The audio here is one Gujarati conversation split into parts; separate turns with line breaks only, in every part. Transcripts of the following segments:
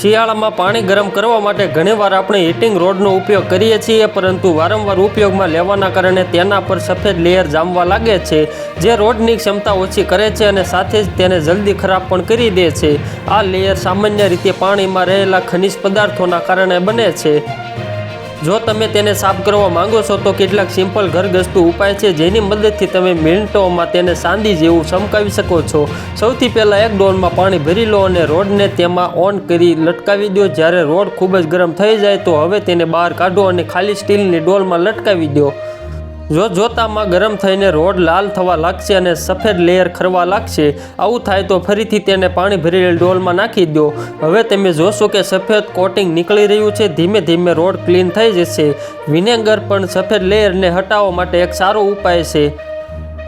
શિયાળામાં પાણી ગરમ કરવા માટે ઘણીવાર આપણે હીટિંગ રોડનો ઉપયોગ કરીએ છીએ, પરંતુ વારંવાર ઉપયોગમાં લેવાના કારણે તેના પર સફેદ લેયર જામવા લાગે છે, જે રોડની ક્ષમતા ઓછી કરે છે અને સાથે જ તેને જલ્દી ખરાબ પણ કરી દે છે. આ લેયર સામાન્ય રીતે પાણીમાં રહેલા ખનિજ પદાર્થોના કારણે બને છે. જો તમે તેને સાફ કરવા માંગો છો, તો કેટલાક સિમ્પલ ઘરગથ્થુ ઉપાય છે જેની મદદથી તમે મિનિટોમાં તેને સાંદી જેવું ચમકાવી શકો છો. સૌથી પહેલાં એક ડોલમાં પાણી ભરી લો અને રોડને તેમાં ઓન કરી લટકાવી દો. જ્યારે રોડ ખૂબ જ ગરમ થઈ જાય, તો હવે તેને બહાર કાઢો અને ખાલી સ્ટીલની ડોલમાં લટકાવી દો. જો જોતામાં ગરમ થઈને રોડ લાલ થવા લાગશે અને સફેદ લેયર ખરવા લાગશે, આવું થાય તો ફરીથી તેને પાણી ભરેલી ડોલમાં નાખી દો હવે તમે જોશો કે સફેદ કોટિંગ નીકળી રહ્યું છે, ધીમે ધીમે રોડ ક્લીન થઈ જશે. વિનેગર પણ સફેદ લેયરને હટાવવા માટે એક સારો ઉપાય છે.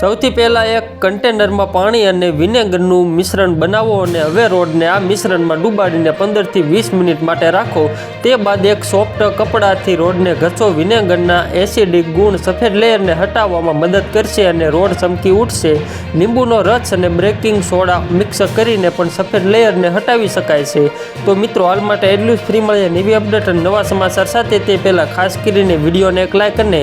સૌથી પહેલાં એક કન્ટેનરમાં પાણી અને વિનેગરનું મિશ્રણ બનાવો અને હવે રોડને આ મિશ્રણમાં ડૂબાડીને પંદરથી વીસ મિનિટ માટે રાખો. તે બાદ એક સોફ્ટ કપડાથી રોડને ઘસો. વિનેગરના એસિડિક ગુણ સફેદ લેયરને હટાવવામાં મદદ કરશે અને રોડ ચમકી ઉઠશે. લીંબુનો રસ અને બ્રેકિંગ સોડા મિક્સ કરીને પણ સફેદ લેયરને હટાવી શકાય છે. તો મિત્રો, હાલ માટે એટલું જ. ફ્રી મળે નવી અપડેટ અને નવા સમાચાર સાથે. તે પહેલાં ખાસ કરીને વિડીયોને એક લાઇક અને